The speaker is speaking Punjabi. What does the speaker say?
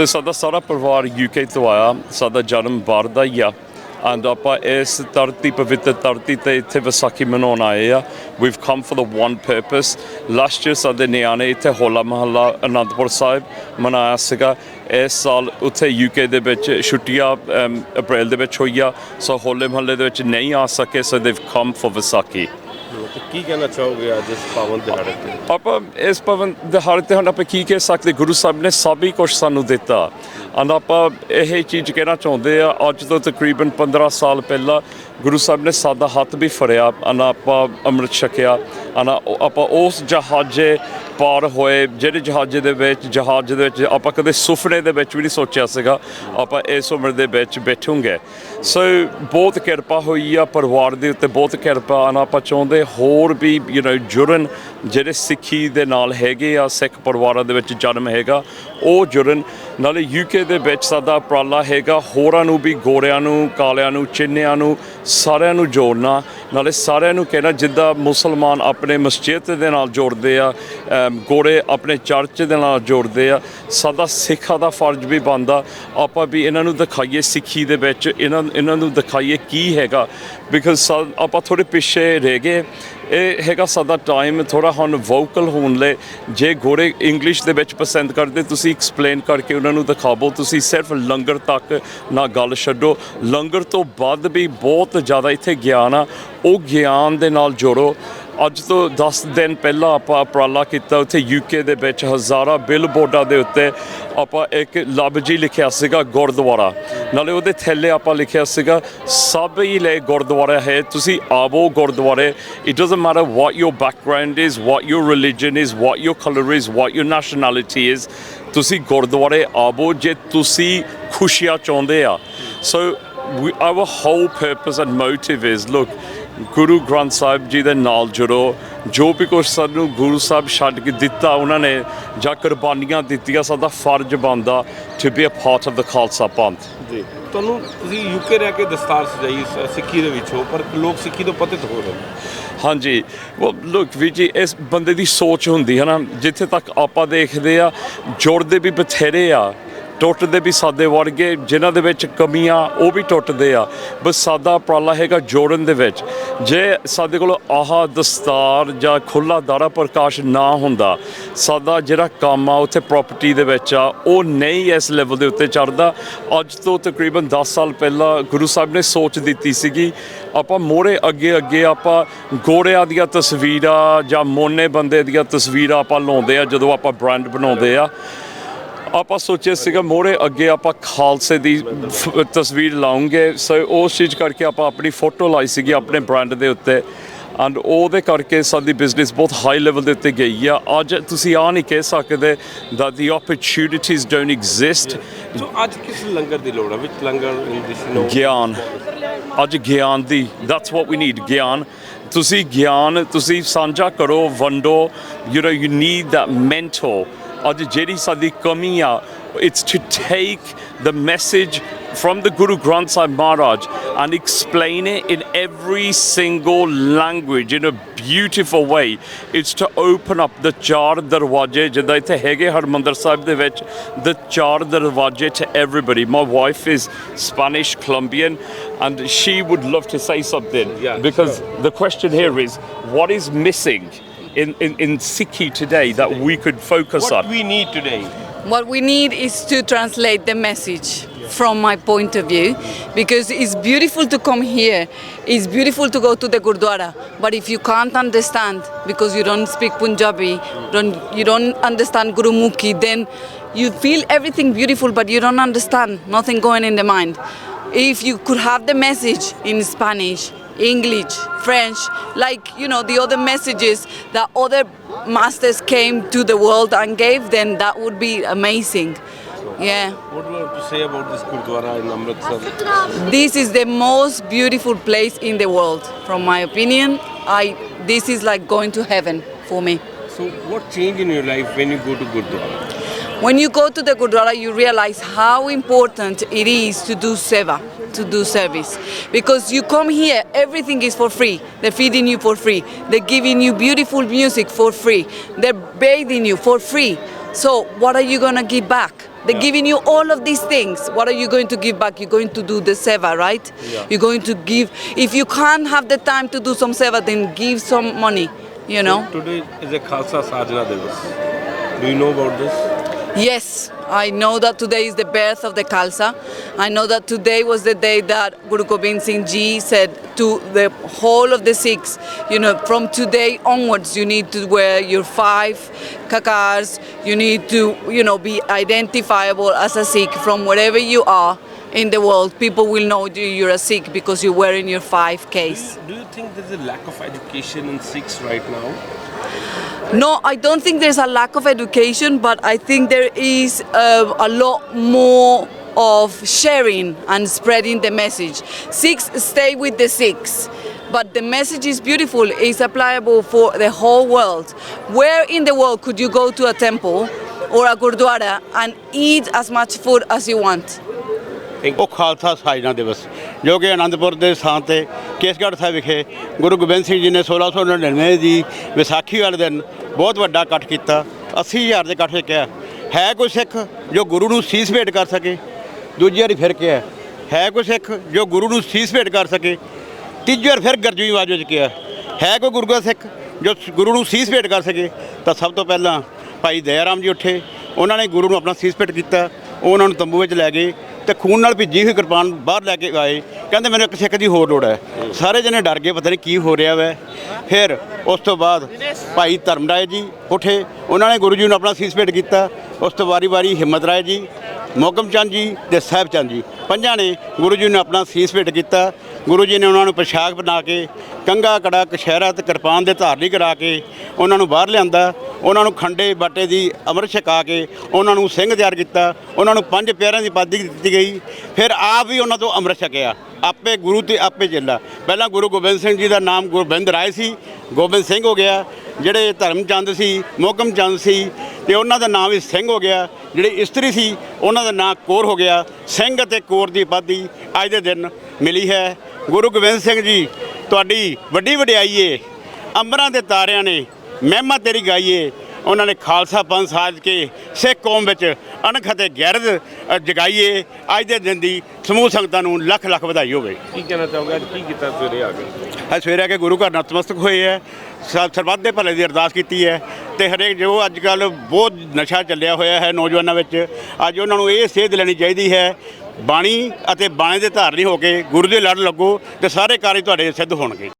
ਸੋ ਸਾਡਾ ਸਾਰਾ ਪਰਿਵਾਰ ਯੂਕੇ ਤੋਂ ਆਇਆ, ਸਾਡਾ ਜਨਮ ਭਾਰਤ ਹੀ ਆ। And ਆਪਾਂ ਇਸ ਧਰਤੀ, ਪਵਿੱਤਰ ਧਰਤੀ ਤੇ ਇੱਥੇ ਵਿਸਾਖੀ ਮਨਾਉਣ ਆਏ ਆ। We've come for the one purpose last year ਸਾਡੇ ਨਿਆਣੇ ਇੱਥੇ ਹੋਲਾ ਮਹੱਲਾ ਅਨੰਦਪੁਰ ਸਾਹਿਬ ਮਨਾਇਆ ਸੀਗਾ। ਇਸ ਸਾਲ ਉੱਥੇ ਯੂਕੇ ਦੇ ਵਿੱਚ ਛੁੱਟੀਆਂ ਅਪ੍ਰੈਲ ਦੇ ਵਿੱਚ ਹੋਈਆ। ਸੋ ਹੋਲੇ ਮਹੱਲੇ ਦੇ ਵਿੱਚ ਨਹੀਂ ਆ ਸਕੇ ਸੋ ਦੇਵ ਕਮ ਫॉर ਵਿਸਾਖੀ। ਤੇ ਕੀ ਕਹਿਣਾ ਚਾਹੋਗੇ ਅੱਜ ਇਸ ਪਾਵਨ ਦਿਹਾੜੇ ਤੇ? ਆਪਾਂ ਇਸ ਪਵਨ ਦਿਹਾੜੇ ਤੇ ਹੁਣ ਆਪਾਂ ਕੀ ਕਹਿ ਸਕਦੇ, ਗੁਰੂ ਸਾਹਿਬ ਨੇ ਸਭ ਹੀ ਕੁਝ ਸਾਨੂੰ ਦਿੱਤਾ। and ਆਪਾਂ ਇਹ ਚੀਜ਼ ਕਹਿਣਾ ਚਾਹੁੰਦੇ ਆ, ਅੱਜ ਤੋਂ ਤਕਰੀਬਨ 15 ਸਾਲ ਪਹਿਲਾਂ ਗੁਰੂ ਸਾਹਿਬ ਨੇ ਸਾਡਾ ਹੱਥ ਵੀ ਫੜਿਆ and ਆਪਾਂ ਅੰਮ੍ਰਿਤ ਛਕਿਆ and ਉਹ- ਆਪਾਂ ਉਸ ਜਹਾਜ਼ੇ ਪਾਰ ਹੋਏ, ਜਿਹੜੇ ਜਹਾਜ਼ੇ ਦੇ ਵਿੱਚ, ਜਹਾਜ਼ ਦੇ ਵਿੱਚ ਆਪਾਂ ਕਦੇ ਸੁਪਨੇ ਦੇ ਵਿੱਚ ਵੀ ਨਹੀਂ ਸੋਚਿਆ ਸੀਗਾ, ਆਪਾਂ ਇਸ ਉਮਰ ਦੇ ਵਿੱਚ ਬੈਠੂਗੇ। ਸੋ ਬਹੁਤ ਕਿਰਪਾ ਹੋਈ ਆ ਪਰਿਵਾਰ ਦੇ ਉੱਤੇ, ਬਹੁਤ ਕਿਰਪਾ and ਆਪਾਂ ਚਾਹੁੰਦੇ ਹੋਰ ਵੀ ਯੂ نو ਜੁੜਨ ਜਿਹੜੇ ਸਿੱਖੀ ਦੇ ਨਾਲ ਹੈਗੇ ਆ, ਸਿੱਖ ਪਰਿਵਾਰਾਂ ਦੇ ਵਿੱਚ ਜਨਮ ਹੈਗਾ, ਉਹ ਜੁੜਨ ਨਾਲੇ ਯੂਕੇ ਦੇ ਵਿੱਚ ਸਾਡਾ ਉਪਰਾਲਾ ਹੈਗਾ, ਹੋਰਾਂ ਨੂੰ ਵੀ, ਗੋਰਿਆਂ ਨੂੰ, ਕਾਲਿਆਂ ਨੂੰ, ਚਿੰਨਿਆਂ ਨੂੰ, ਸਾਰਿਆਂ ਨੂੰ ਜੋੜਨਾ, ਨਾਲੇ ਸਾਰਿਆਂ ਨੂੰ ਕਹਿਣਾ, ਜਿੱਦਾਂ ਮੁਸਲਮਾਨ ਆਪਣੇ ਮਸਜਿਦ ਦੇ ਨਾਲ ਜੋੜਦੇ ਆ ਗੋਰੇ ਆਪਣੇ ਚਰਚ ਦੇ ਨਾਲ ਜੋੜਦੇ ਆ, ਸਾਡਾ ਸਿੱਖਾਂ ਦਾ ਫਰਜ਼ ਵੀ ਬਣਦਾ, ਆਪਾਂ ਵੀ ਇਹਨਾਂ ਨੂੰ ਦਿਖਾਈਏ ਸਿੱਖੀ ਦੇ ਵਿੱਚ, ਇਹਨਾਂ ਇਹਨਾਂ ਨੂੰ ਦਿਖਾਈਏ ਕੀ ਹੈਗਾ ਬਿਕਾਜ਼ ਆਪਾਂ ਥੋੜੇ ਪਿੱਛੇ ਰਹਿ ਗਏ ਇਹ ਹੈਗਾ ਸਾਡਾ ਟਾਈਮ ਥੋੜਾ ਹੁਣ ਵੋਕਲ ਹੋਣ ਲਈ। ਜੇ ਗੋਰੇ ਇੰਗਲਿਸ਼ ਦੇ ਵਿੱਚ ਪਸੰਦ ਕਰਦੇ, ਤੁਸੀਂ ਐਕਸਪਲੇਨ ਕਰਕੇ ਉਹਨਾਂ ਨੂੰ ਦਿਖਾਵੋ। ਤੁਸੀਂ ਸਿਰਫ ਲੰਗਰ ਤੱਕ ਨਾ ਗੱਲ ਛੱਡੋ। ਲੰਗਰ ਤੋਂ ਬਾਅਦ ਵੀ ਬਹੁਤ ਜ਼ਿਆਦਾ ਇੱਥੇ ਗਿਆਨ ਆ। ਉਹ ਗਿਆਨ ਦੇ ਨਾਲ ਜੋੜੋ। ਅੱਜ ਤੋਂ 10 ਦਿਨ ਪਹਿਲਾਂ ਆਪਾਂ ਉਪਰਾਲਾ ਕੀਤਾ ਉੱਥੇ ਯੂਕੇ ਦੇ ਵਿੱਚ ਹਜ਼ਾਰਾਂ ਬਿਲ ਬੋਰਡਾਂ ਦੇ ਉੱਤੇ ਆਪਾਂ ਇੱਕ ਲਬ ਜੀ ਲਿਖਿਆ ਸੀਗਾ ਗੁਰਦੁਆਰਾ। ਨਾਲੇ ਉਹਦੇ ਥੱਲੇ ਆਪਾਂ ਲਿਖਿਆ ਸੀਗਾ ਸਭ ਹੀ ਲਈ ਗੁਰਦੁਆਰਾ ਹੈ ਤੁਸੀਂ ਆਵੋ ਗੁਰਦੁਆਰੇ। It doesn't matter what your background is what your religion is what your colour is what your nationality is ਤੁਸੀਂ ਗੁਰਦੁਆਰੇ ਆਵੋ ਜੇ ਤੁਸੀਂ ਖੁਸ਼ੀਆਂ ਚਾਹੁੰਦੇ ਆ। ਸੋ we, our whole purpose and motive is look Guru Granth Sahib ji ਦੇ ਨਾਲ ਜੁੜੋ ਜੋ ਵੀ ਕੁਛ ਸਾਨੂੰ ਗੁਰੂ ਸਾਹਿਬ ਛੱਡ ਕੇ ਦਿੱਤਾ ਉਹਨਾਂ ਨੇ ਜਾਂ ਕੁਰਬਾਨੀਆਂ ਦਿੱਤੀਆਂ ਸਾਡਾ ਫਰਜ਼ ਬਣਦਾ to be a part of the Khalsa Panth. ਜੀ ਤੁਹਾਨੂੰ ਤੁਸੀਂ ਯੂਕੇ ਰਹਿ ਕੇ ਦਸਤਾਰ ਸਜਾਈ ਸਿੱਖੀ ਦੇ ਵਿੱਚ ਹੋ ਪਰ ਲੋਕ ਸਿੱਖੀ ਤੋਂ ਪਤਿਤ ਹੋ ਰਹੇ ਹਾਂਜੀ ਉਹ ਲੁੱਕ ਵੀ ਜੀ ਇਸ ਬੰਦੇ ਦੀ ਸੋਚ ਹੁੰਦੀ ਹੈ ਨਾ ਜਿੱਥੇ ਤੱਕ ਆਪਾਂ ਦੇਖਦੇ ਆ ਜੁੜਦੇ ਵੀ ਬਥੇਰੇ ਆ ਟੁੱਟਦੇ ਵੀ ਸਾਦੇ ਵਰਗੇ, ਜਿਨ੍ਹਾਂ ਦੇ ਵਿੱਚ ਕਮੀਆਂ, ਉਹ ਵੀ ਟੁੱਟਦੇ ਆ। ਬਸ ਸਾਦਾ ਉਪਰਾਲਾ ਹੈਗਾ ਜੋੜਨ ਦੇ ਵਿੱਚ। ਜੇ ਸਾਡੇ ਕੋਲ ਆਹਾ ਦਸਤਾਰ ਜਾਂ ਖੁੱਲਾ ਦਾਰਾ ਪ੍ਰਕਾਸ਼ ਨਾ ਹੁੰਦਾ ਸਾਡਾ ਜਿਹੜਾ ਕੰਮ ਆ ਉੱਥੇ ਪ੍ਰਾਪਰਟੀ ਦੇ ਵਿੱਚ ਆ, ਉਹ ਨਹੀਂ ਇਸ ਲੈਵਲ ਦੇ ਉੱਤੇ ਚੜਦਾ ਅੱਜ ਤੋਂ ਤਕਰੀਬਨ 10 ਸਾਲ ਪਹਿਲਾਂ ਗੁਰੂ ਸਾਹਿਬ ਨੇ ਸੋਚ ਦਿੱਤੀ ਸੀਗੀ, ਆਪਾਂ ਮੋੜੇ ਅੱਗੇ ਅੱਗੇ ਆਪਾਂ ਗੋੜਿਆਂ ਦੀਆਂ ਤਸਵੀਰਾਂ ਜਾਂ ਮੋਨੇ ਬੰਦੇ ਦੀਆਂ ਤਸਵੀਰਾਂ ਆਪਾਂ ਲਾਉਂਦੇ ਆ, ਜਦੋਂ ਆਪਾਂ ਬ੍ਰਾਂਡ ਬਣਾਉਂਦੇ ਆ। ਆਪਾਂ ਸੋਚਿਆ ਸੀਗਾ ਮੋੜੇ ਅੱਗੇ ਆਪਾਂ ਖਾਲਸੇ ਦੀ ਤਸਵੀਰ ਲਾਉਂਗੇ। ਸੋ ਉਸ ਚੀਜ਼ ਕਰਕੇ ਆਪਾਂ ਆਪਣੀ ਫੋਟੋ ਲਾਈ ਸੀਗੀ ਆਪਣੇ ਬ੍ਰਾਂਡ ਦੇ ਉੱਤੇ। ਐਂਡ ਉਹਦੇ ਕਰਕੇ ਸਾਡੀ ਬਿਜ਼ਨਸ ਬਹੁਤ ਹਾਈ ਲੈਵਲ ਦੇ ਉੱਤੇ ਗਈ ਆ। ਅੱਜ ਤੁਸੀਂ ਆ ਨਹੀਂ ਕਹਿ ਸਕਦੇ that the opportunities don't exist ਸੋ ਅੱਜ ਕਿਸ ਲੰਗਰ ਦੀ ਲੋੜ ਹੈ ਵਿੱਚ ਲੰਗਰ ਇਨ ਦਿਸ ਨੋ? ਗਿਆਨ। ਅੱਜ ਗਿਆਨ ਦੀ that's what we need ਗਿਆਨ। ਤੁਸੀਂ ਗਿਆਨ ਤੁਸੀਂ ਸਾਂਝਾ ਕਰੋ ਵੰਡੋ। You know you need that mentor ਅੱਜ ਜਿਹੜੀ ਸਾਡੀ ਕਮੀ ਆ it's to take the message from the Guru Granth Sahib Maharaj and explain it in every single language in a beautiful way. It's to open up the ਚਾਰ ਦਰਵਾਜ਼ੇ ਜਿੱਦਾਂ ਇੱਥੇ ਹੈਗੇ ਹਰਮੰਦਰ ਸਾਹਿਬ ਦੇ ਵਿੱਚ the ਚਾਰ ਦਰਵਾਜ਼ੇ to everybody. My wife is Spanish Colombian and she would love to say something Yeah, because the question here is what is missing In, in, in Sikhi today that we could focus what on? What we need today. What we need is to translate the message from my point of view because it's beautiful to come here. It's beautiful to go to the gurdwara but if you can't understand because you don't speak punjabi don't you don't understand gurumukhi then you feel everything beautiful but you don't understand nothing going in the mind. If you could have the message in spanish english french like you know the other messages that other masters came to the world and gave then that would be amazing. Yeah. What do you have to say about this gurdwara in amritsar? This is the most beautiful place in the world from my opinion. I this is like going to heaven for me. So what change in your life when you go to gurdwara? When you go to the Gurdwara, you realize how important it is to do seva, to do service. Because you come here, everything is for free. They're feeding you for free. They're giving you beautiful music for free. They're bathing you for free. So what are you gonna give back? They're giving you all of these things. What are you going to give back? You're going to do the seva, right? Yeah. You're going to give. If you can't have the time to do some seva, then give some money. You know. Today is a Khalsa Sajna Divas. Do you know about this? Yes, I know that today is the birth of the Khalsa. I know that today was the day that Guru Gobind Singh Ji said to the whole of the Sikhs, you know, from today onwards, you need to wear your five kakars. You need to, you know, be identifiable as a Sikh from wherever you are in the world. People will know you- you're a Sikh because you're wearing your five Ks. Do you think there's a lack of education in Sikhs right now? No, I don't think there's a lack of education, but I think there is uh, a lot more of sharing and spreading the message. Sikhs stay with the Sikhs, but the message is beautiful. It's applicable for the whole world. Where in the world could you go to a temple or a gurdwara and eat as much food as you want? ਉਹ ਖਾਲਸਾ ਸਾਜਨਾ ਦਿਵਸ, ਜੋ ਕਿ ਆਨੰਦਪੁਰ ਦੇ ਸਥਾਨ ਤੇ ਕੇਸਗੜ੍ਹ ਸਾਹਿਬ ਵਿਖੇ ਗੁਰੂ ਗੋਬਿੰਦ ਸਿੰਘ ਜੀ ਨੇ 1699 ਦੀ ਵਿਸਾਖੀ ਵਾਲੇ ਦਿਨ ਬਹੁਤ ਵੱਡਾ ਇਕੱਠ ਕੀਤਾ 80000 ਦੇ ਇਕੱਠ ਵਿੱਚ ਕਿਹਾ ਹੈ ਕੋਈ ਸਿੱਖ ਜੋ ਗੁਰੂ ਨੂੰ ਸੀਸ ਭੇਟ ਕਰ ਸਕੇ? ਦੂਜੀ ਵਾਰੀ ਫਿਰ ਕਿਹਾ, ਹੈ ਕੋਈ ਸਿੱਖ ਜੋ ਗੁਰੂ ਨੂੰ ਸੀਸ ਭੇਟ ਕਰ ਸਕੇ? ਤੀਜੀ ਵਾਰ ਫਿਰ ਗਰਜਵੀਂ ਆਵਾਜ਼ ਵਿੱਚ ਕਿਹਾ, ਹੈ ਕੋਈ ਗੁਰੂ ਦਾ ਸਿੱਖ ਜੋ ਗੁਰੂ ਨੂੰ ਸੀਸ ਭੇਟ ਕਰ ਸਕੇ? ਤਾਂ ਸਭ ਤੋਂ ਪਹਿਲਾਂ ਭਾਈ ਦਇਆ ਰਾਮ ਜੀ ਉੱਠੇ, ਉਹਨਾਂ ਨੇ ਗੁਰੂ ਨੂੰ ਆਪਣਾ ਸੀਸ ਭੇਟ ਕੀਤਾ, ਉਹ ਉਹਨਾਂ ਨੂੰ ਤੰਬੂ ਵਿੱਚ ਲੈ ਗਏ। ਤੇ ਖੂਨ ਨਾਲ ਭਿੱਜੀ ਹੋਈ ਕਿਰਪਾਨ ਬਾਹਰ ਲੈ ਕੇ ਆਏ। ਕਹਿੰਦੇ ਮੈਨੂੰ ਇੱਕ ਸਿੱਖ ਦੀ ਹੋਰ ਲੋੜ ਹੈ। ਸਾਰੇ ਜਣੇ ਡਰ ਗਏ, ਪਤਾ ਨਹੀਂ ਕੀ ਹੋ ਰਿਹਾ ਵੈ। ਫਿਰ ਉਸ ਤੋਂ ਬਾਅਦ ਭਾਈ ਧਰਮ ਰਾਏ ਜੀ ਉੱਠੇ। ਉਹਨਾਂ ਨੇ ਗੁਰੂ ਜੀ ਨੂੰ ਆਪਣਾ ਸੀਸ ਭੇਟ ਕੀਤਾ। ਉਸ ਤੋਂ ਵਾਰੀ ਵਾਰੀ ਹਿੰਮਤ ਰਾਏ ਜੀ ਮੋਗਮ ਚੰਦ ਜੀ ਤੇ ਸਾਹਿਬ ਚੰਦ ਜੀ। ਪੰਜਾਂ ਨੇ ਗੁਰੂ ਜੀ ਨੂੰ ਆਪਣਾ ਸੀਸ ਭੇਟ ਕੀਤਾ। ਗੁਰੂ ਜੀ ਨੇ ਉਹਨਾਂ ਨੂੰ ਪੋਸ਼ਾਕ ਬਣਾ ਕੇ ਕੰਗਾ ਕੜਾ ਕਸ਼ਹਿਰਾ ਤੇ ਕਿਰਪਾਨ ਦੇ ਧਾਰਨੀ ਕਰਾ ਕੇ ਉਹਨਾਂ ਨੂੰ ਬਾਹਰ ਲਿਆਂਦਾ। ਉਹਨਾਂ ਨੂੰ ਖੰਡੇ, ਬਾਟੇ ਦੀ ਅੰਮ੍ਰਿਤ ਛਕਾ ਕੇ ਉਹਨਾਂ ਨੂੰ ਸਿੰਘ ਤਿਆਰ ਕੀਤਾ। ਉਹਨਾਂ ਨੂੰ ਪੰਜ ਪਿਆਰਿਆਂ ਦੀ ਪਾਦੀ ਦਿੱਤੀ ਗਈ। ਫਿਰ ਆਪ ਵੀ ਉਹਨਾਂ ਤੋਂ ਅੰਮ੍ਰਿਤ ਛਕਿਆ। ਆਪੇ ਗੁਰੂ ਤੇ ਆਪੇ ਚੇਲਾ। ਪਹਿਲਾਂ ਗੁਰੂ ਗੋਬਿੰਦ ਸਿੰਘ ਜੀ ਦਾ ਨਾਮ ਗੁਰਬਿੰਦ ਰਾਏ ਸੀ। ਗੋਬਿੰਦ ਸਿੰਘ ਹੋ ਗਿਆ, ਜਿਹੜੇ ਧਰਮ ਚੰਦ ਸੀ ਮੋਹਕਮ ਚੰਦ ਸੀ, ਤੇ ਉਹਨਾਂ ਦਾ ਨਾਮ ਵੀ ਸਿੰਘ ਹੋ ਗਿਆ। ਜਿਹੜੇ ਇਸਤਰੀ ਸੀ, ਉਹਨਾਂ ਦਾ ਨਾਮ ਕੌਰ ਹੋ ਗਿਆ। ਸਿੰਘ ਅਤੇ ਕੌਰ ਦੀ ਉਪਾਧੀ ਅੱਜ ਦੇ ਦਿਨ ਮਿਲੀ ਹੈ। ਗੁਰੂ ਗੋਬਿੰਦ ਸਿੰਘ ਜੀ ਤੁਹਾਡੀ ਵੱਡੀ ਵਡਿਆਈ ਏ ਅੰਬਰਾਂ ਦੇ ਤਾਰਿਆਂ ਨੇ ਮਹਿਮਾ ਤੇਰੀ ਗਾਈਏ ਉਹਨਾਂ ਨੇ ਖਾਲਸਾ ਪੰਥ ਸਾਜ ਕੇ ਸਿੱਖ ਕੌਮ ਵਿੱਚ ਅਣਖ ਅਤੇ ਗੈਰਤ ਜਗਾਈਏ ਅੱਜ ਦੇ ਦਿਨ ਦੀ ਸਮੂਹ ਸੰਗਤਾਂ ਨੂੰ ਲੱਖ ਲੱਖ ਵਧਾਈ ਹੋਵੇ। ਕੀ ਕਹਿਣਾ ਚਾਹੋਗੇ? ਅੱਜ ਕੀ ਕੀਤਾ ਸਵੇਰੇ ਆ ਕੇ? ਅੱਜ ਸਵੇਰੇ ਆ ਕੇ ਗੁਰੂ ਘਰ ਨਤਮਸਤਕ ਹੋਏ ਹੈ ਸਰਬੱਤ ਦੇ ਭਲੇ ਦੀ ਅਰਦਾਸ ਕੀਤੀ ਹੈ ਤੇ ਹਰੇਕ ਜੋ ਅੱਜ ਕੱਲ ਬਹੁਤ ਨਸ਼ਾ ਚੱਲਿਆ ਹੋਇਆ ਹੈ ਨੌਜਵਾਨਾਂ ਵਿੱਚ ਅੱਜ ਉਹਨਾਂ ਨੂੰ ਇਹ ਸੇਧ ਲੈਣੀ ਚਾਹੀਦੀ ਹੈ ਬਾਣੀ ਅਤੇ ਬਾਣੇ ਦੇ ਧਾਰਨੀ ਹੋ ਕੇ ਗੁਰੂ ਦੇ ਲੜ ਲੱਗੋ ਤੇ ਸਾਰੇ ਕਾਰਜ ਤੁਹਾਡੇ ਸਿੱਧ ਹੋਣਗੇ।